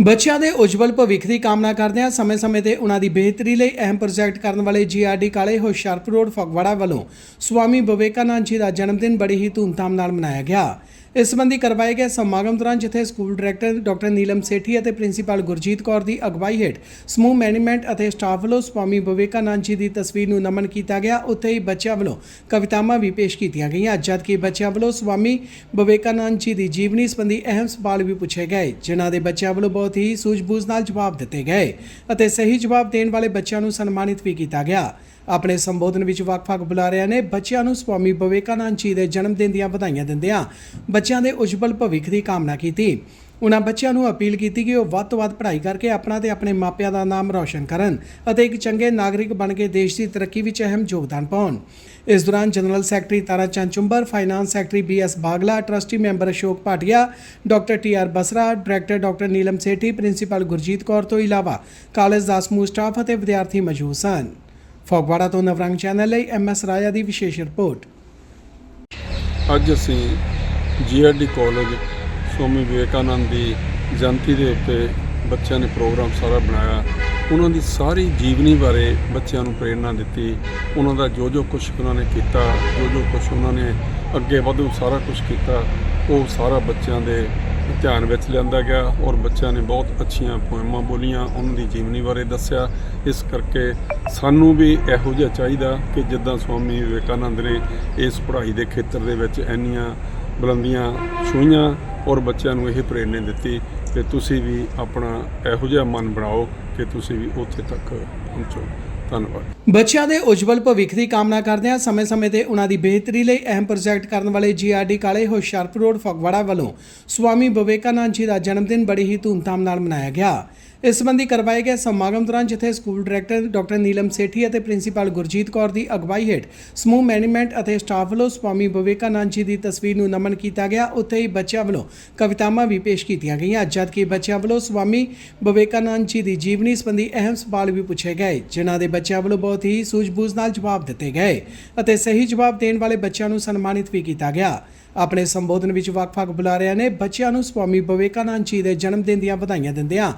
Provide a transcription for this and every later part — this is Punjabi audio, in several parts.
ਬੱਚਿਆਂ ਦੇ ਉਜਵਲ ਭਵਿੱਖ ਦੀ ਕਾਮਨਾ ਕਰਦਿਆਂ ਸਮੇਂ-ਸਮੇਂ ਤੇ ਉਹਨਾਂ ਦੀ ਬਿਹਤਰੀ ਲਈ ਅਹਿਮ ਪ੍ਰੋਜੈਕਟ ਕਰਨ ਵਾਲੇ ਜੀਆਰਡੀ ਕਾਲੇ ਹੁਸ਼ਿਆਰਪੁਰ ਰੋਡ ਫਗਵਾੜਾ ਵੱਲੋਂ ਸਵਾਮੀ ਵਿਵੇਕਾਨੰਦ ਜੀ ਦਾ ਜਨਮ ਦਿਨ ਬੜੀ ਹੀ ਧੂਮਧਾਮ ਨਾਲ ਮਨਾਇਆ ਗਿਆ। ਇਸ ਸੰਬੰਧੀ ਕਰਵਾਏ ਗਏ ਸਮਾਗਮ ਦੌਰਾਨ ਜਿੱਥੇ school director doctor Neelam Sethi ਅਤੇ ਪ੍ਰਿੰਸੀਪਲ ਗੁਰਜੀਤ ਕੌਰ ਦੀ ਅਗਵਾਈ ਹੇਠ ਸਮੂਹ ਮੈਨੇਜਮੈਂਟ ਅਤੇ ਸਟਾਫ ਵੱਲੋਂ ਸਵਾਮੀ ਵਿਵੇਕਾਨੰਦ ਜੀ ਦੀ ਤਸਵੀਰ ਨੂੰ ਨਮਨ ਕੀਤਾ ਗਿਆ, ਉੱਥੇ ਹੀ ਬੱਚਿਆਂ ਵੱਲੋਂ ਕਵਿਤਾਵਾਂ ਵੀ ਪੇਸ਼ ਕੀਤੀਆਂ ਗਈਆਂ ਜਦਕਿ ਬੱਚਿਆਂ ਵੱਲੋਂ ਸਵਾਮੀ ਵਿਵੇਕਾਨੰਦ ਜੀ ਦੀ ਜੀਵਨੀ ਸੰਬੰਧੀ ਅਹਿਮ ਸਵਾਲ ਵੀ ਪੁੱਛੇ ਗਏ, ਜਿਨ੍ਹਾਂ ਦੇ ਬੱਚਿਆਂ ਵੱਲੋਂ ਬਹੁਤ ਹੀ ਸੂਝਬੂਝ ਨਾਲ ਜਵਾਬ ਦਿੱਤੇ ਗਏ ਅਤੇ ਸਹੀ ਜਵਾਬ ਦੇਣ ਵਾਲੇ ਬੱਚਿਆਂ ਨੂੰ ਸਨਮਾਨਿਤ ਵੀ ਕੀਤਾ ਗਿਆ। ਆਪਣੇ ਸੰਬੋਧਨ ਵਿੱਚ ਵੱਖ-ਵੱਖ ਬੁਲਾਰਿਆਂ ਨੇ ਬੱਚਿਆਂ ਨੂੰ ਸਵਾਮੀ ਵਿਵੇਕਾਨੰਦ ਜੀ ਦੇ ਜਨਮ ਦਿਨ ਦੀਆਂ ਵਧਾਈਆਂ ਦਿੰਦਿਆਂ ਬੱਚਿਆਂ ਦੇ ਉਜਵਲ ਭਵਿੱਖ ਦੀ ਕਾਮਨਾ ਕੀਤੀ। ਉਹਨਾਂ ਬੱਚਿਆਂ ਨੂੰ ਅਪੀਲ ਕੀਤੀ ਕਿ ਉਹ ਵੱਧ ਤੋਂ ਵੱਧ ਪੜ੍ਹਾਈ ਕਰਕੇ ਆਪਣਾ ਤੇ ਆਪਣੇ ਮਾਪਿਆਂ ਦਾ ਨਾਮ ਰੌਸ਼ਨ ਕਰਨ ਅਤੇ ਇੱਕ ਚੰਗੇ ਨਾਗਰਿਕ ਬਣ ਕੇ ਦੇਸ਼ ਦੀ ਤਰੱਕੀ ਵਿੱਚ ਅਹਿਮ ਯੋਗਦਾਨ ਪਾਉਣ। ਇਸ ਦੌਰਾਨ general secretary Tara Chand Chumbar finance secretary BS Bagla, trustee member Ashok Bhatia, doctor TR Basra, director doctor Neelam Sethi, principal Gurjeet Kaur ਤੋਂ ਇਲਾਵਾ ਕਾਲਜ ਦਾ ਸਮੂਹ ਸਟਾਫ ਅਤੇ ਵਿਦਿਆਰਥੀ ਮੌਜੂਦ ਸਨ। ਫਗਵਾੜਾ ਤੋਂ ਨਵਰੰਗ ਚੈਨਲ ਲਈ ਐਮਐਸ ਰਾਜਾ ਦੀ ਵਿਸ਼ੇਸ਼ ਰਿਪੋਰਟ। ਅੱਜ ਅਸੀਂ ਜੀਆਰਡੀ ਕਾਲਜ ਸਵਾਮੀ ਵਿਵੇਕਾਨੰਦ ਦੀ ਜਯੰਤੀ ਦੇ ਉੱਤੇ ਬੱਚਿਆਂ ਨੇ ਪ੍ਰੋਗਰਾਮ ਸਾਰਾ ਬਣਾਇਆ। ਉਹਨਾਂ ਦੀ ਸਾਰੀ ਜੀਵਨੀ ਬਾਰੇ ਬੱਚਿਆਂ ਨੂੰ ਪ੍ਰੇਰਣਾ ਦਿੱਤੀ। ਉਹਨਾਂ ਦਾ ਜੋ ਜੋ ਕੁਝ ਉਹਨਾਂ ਨੇ ਕੀਤਾ, ਜੋ ਜੋ ਕੁਝ ਉਹਨਾਂ ਨੇ ਅੱਗੇ ਵਧੂ ਸਾਰਾ ਕੁਝ ਕੀਤਾ, ਉਹ ਸਾਰਾ ਬੱਚਿਆਂ ਦੇ ਧਿਆਨ ਵਿੱਚ ਲਿਆਂਦਾ ਗਿਆ ਔਰ ਬੱਚਿਆਂ ਨੇ ਬਹੁਤ ਅੱਛੀਆਂ ਪੋਇਮਾਂ ਬੋਲੀਆਂ, ਉਹਨਾਂ ਦੀ ਜੀਵਨੀ ਬਾਰੇ ਦੱਸਿਆ। ਇਸ ਕਰਕੇ ਸਾਨੂੰ ਵੀ ਇਹੋ ਜਿਹਾ ਚਾਹੀਦਾ ਕਿ ਜਿੱਦਾਂ ਸਵਾਮੀ ਵਿਵੇਕਾਨੰਦ ਨੇ ਇਸ ਪੜ੍ਹਾਈ ਦੇ ਖੇਤਰ ਦੇ ਵਿੱਚ ਇੰਨੀਆਂ ਬੁਲੰਦੀਆਂ ਛੂਹੀਆਂ ਔਰ ਬੱਚਿਆਂ ਨੂੰ ਇਹ ਪ੍ਰੇਰਣਾ ਦਿੱਤੀ ਕਿ ਤੁਸੀਂ ਵੀ ਆਪਣਾ ਇਹੋ ਜਿਹਾ ਮਨ ਬਣਾਓ ਕਿ ਤੁਸੀਂ ਵੀ ਉੱਥੇ ਤੱਕ ਪਹੁੰਚੋ। ਧੰਨਵਾਦ। ਬੱਚਿਆਂ ਦੇ ਉਜਵਲ ਭਵਿੱਖ ਦੀ ਕਾਮਨਾ ਕਰਦਿਆਂ ਸਮੇਂ-ਸਮੇਂ ਤੇ ਉਹਨਾਂ ਦੀ ਬਿਹਤਰੀ ਲਈ ਅਹਿਮ ਪ੍ਰੋਜੈਕਟ ਕਰਨ ਵਾਲੇ ਜੀਆਰਡੀ ਕਾਲੇ ਹੁਸ਼ਿਆਰਪੁਰ ਰੋਡ ਫਗਵਾੜਾ ਵੱਲੋਂ ਸਵਾਮੀ ਵਿਵੇਕਾਨੰਦ ਜੀ ਦਾ ਜਨਮ ਦਿਨ ਬੜੀ ਹੀ ਧੂਮਧਾਮ ਨਾਲ ਮਨਾਇਆ ਗਿਆ। ਇਸ ਸੰਬੰਧੀ ਕਰਵਾਏ ਗਏ ਸਮਾਗਮ ਦੌਰਾਨ ਜਿੱਥੇ school director doctor Neelam Sethi ਅਤੇ ਪ੍ਰਿੰਸੀਪਲ ਗੁਰਜੀਤ ਕੌਰ ਦੀ ਅਗਵਾਈ ਹੇਠ ਸਮੂਹ ਮੈਨੇਜਮੈਂਟ ਅਤੇ ਸਟਾਫ ਵੱਲੋਂ ਸਵਾਮੀ ਵਿਵੇਕਾਨੰਦ ਜੀ ਦੀ ਤਸਵੀਰ ਨੂੰ ਨਮਨ ਕੀਤਾ ਗਿਆ, ਉੱਥੇ ਹੀ ਬੱਚਿਆਂ ਵੱਲੋਂ ਕਵਿਤਾਵਾਂ ਵੀ ਪੇਸ਼ ਕੀਤੀਆਂ ਗਈਆਂ, ਜਦਕਿ ਬੱਚਿਆਂ ਵੱਲੋਂ ਸਵਾਮੀ ਵਿਵੇਕਾਨੰਦ ਜੀ ਦੀ ਜੀਵਨੀ ਸੰਬੰਧੀ ਅਹਿਮ ਸਵਾਲ ਵੀ ਪੁੱਛੇ ਗਏ, ਜਿਨ੍ਹਾਂ ਦੇ ਬੱਚਿਆਂ ਵੱਲੋਂ ਬਹੁਤ ਹੀ ਸੂਝ-ਬੂਝ ਨਾਲ ਜਵਾਬ ਦਿੱਤੇ ਗਏ ਅਤੇ ਸਹੀ ਜਵਾਬ ਦੇਣ ਵਾਲੇ ਬੱਚਿਆਂ ਨੂੰ ਸਨਮਾਨਿਤ ਵੀ ਕੀਤਾ ਗਿਆ। ਆਪਣੇ ਸੰਬੋਧਨ ਵਿੱਚ ਵੱਖ-ਵੱਖ ਬੁਲਾਰਿਆਂ ਨੇ ਬੱਚਿਆਂ ਨੂੰ ਸਵਾਮੀ ਵਿਵੇਕਾਨੰਦ ਜੀ ਦੇ ਜਨਮ ਦਿਨ ਦੀਆਂ ਵਧਾਈਆਂ ਦਿੰਦਿਆਂ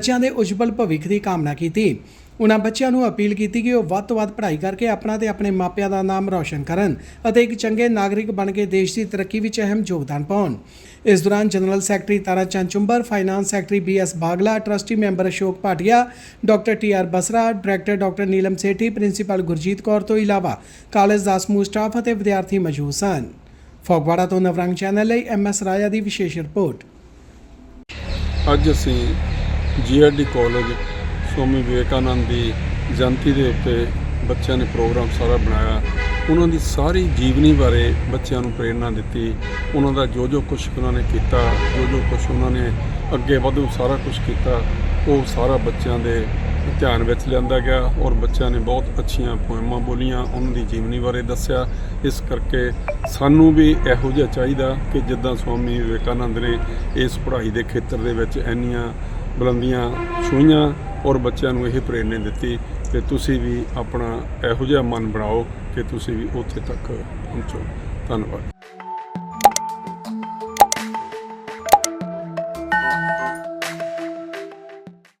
ਬੱਚਿਆਂ ਦੇ ਉਜਵਲ ਭਵਿੱਖ ਦੀ ਕਾਮਨਾ ਕੀਤੀ। ਉਹਨਾਂ ਬੱਚਿਆਂ ਨੂੰ ਅਪੀਲ ਕੀਤੀ ਕਿ ਉਹ ਵੱਧ ਤੋਂ ਵੱਧ ਪੜ੍ਹਾਈ ਕਰਕੇ ਆਪਣਾ ਤੇ ਆਪਣੇ ਮਾਪਿਆਂ ਦਾ ਨਾਮ ਰੌਸ਼ਨ ਕਰਨ ਅਤੇ ਇੱਕ ਚੰਗੇ ਨਾਗਰਿਕ ਬਣ ਕੇ ਦੇਸ਼ ਦੀ ਤਰੱਕੀ ਵਿੱਚ ਅਹਿਮ ਯੋਗਦਾਨ ਪਾਉਣ। ਇਸ ਦੌਰਾਨ general secretary Tara Chand Chumbar finance secretary BS Bagla, trustee member Ashok Bhatia, doctor TR Basra, director doctor Neelam Sethi, principal Gurjeet Kaur ਤੋਂ ਇਲਾਵਾ ਕਾਲਜ ਦਾ ਸਮੂਹ ਸਟਾਫ ਅਤੇ ਵਿਦਿਆਰਥੀ ਮੌਜੂਦ ਸਨ। ਫਗਵਾੜਾ ਤੋਂ ਨਵਰੰਗ ਚੈਨਲ ਲਈ ਐਮਐਸ ਰਾਜਾ ਦੀ ਵਿਸ਼ੇਸ਼ ਰਿਪੋਰਟ। ਅੱਜ ਅਸੀਂ ਜੀਆਰਡੀ ਕਾਲਜ ਸਵਾਮੀ ਵਿਵੇਕਾਨੰਦ ਦੀ ਜਯੰਤੀ ਦੇ ਉੱਤੇ ਬੱਚਿਆਂ ਨੇ ਪ੍ਰੋਗਰਾਮ ਸਾਰਾ ਬਣਾਇਆ। ਉਹਨਾਂ ਦੀ ਸਾਰੀ ਜੀਵਨੀ ਬਾਰੇ ਬੱਚਿਆਂ ਨੂੰ ਪ੍ਰੇਰਣਾ ਦਿੱਤੀ। ਉਹਨਾਂ ਦਾ ਜੋ ਜੋ ਕੁਝ ਉਹਨਾਂ ਨੇ ਕੀਤਾ ਜੋ ਜੋ ਕੁਝ ਉਹਨਾਂ ਨੇ ਅੱਗੇ ਵਧੂ ਸਾਰਾ ਕੁਝ ਕੀਤਾ, ਉਹ ਸਾਰਾ ਬੱਚਿਆਂ ਦੇ ਧਿਆਨ ਵਿੱਚ ਲਿਆਂਦਾ ਗਿਆ ਔਰ ਬੱਚਿਆਂ ਨੇ ਬਹੁਤ ਅੱਛੀਆਂ ਪੋਇਮਾਂ ਬੋਲੀਆਂ, ਉਹਨਾਂ ਦੀ ਜੀਵਨੀ ਬਾਰੇ ਦੱਸਿਆ। ਇਸ ਕਰਕੇ ਸਾਨੂੰ ਵੀ ਇਹੋ ਜਿਹਾ ਚਾਹੀਦਾ ਕਿ ਜਿੱਦਾਂ ਸਵਾਮੀ ਵਿਵੇਕਾਨੰਦ ਨੇ ਇਸ ਪੜ੍ਹਾਈ ਦੇ ਖੇਤਰ ਦੇ ਵਿੱਚ ਇੰਨੀਆਂ ਬੁਲੰਦੀਆਂ ਛੂਈਆਂ ਔਰ ਬੱਚਿਆਂ ਨੂੰ ਇਹ ਪ੍ਰੇਰਣਾ ਦਿੱਤੀ ਕਿ ਤੁਸੀਂ ਵੀ ਆਪਣਾ ਇਹੋ ਜਿਹਾ ਮਨ ਬਣਾਓ ਕਿ ਤੁਸੀਂ ਵੀ ਉੱਥੇ ਤੱਕ ਪਹੁੰਚੋ। ਧੰਨਵਾਦ।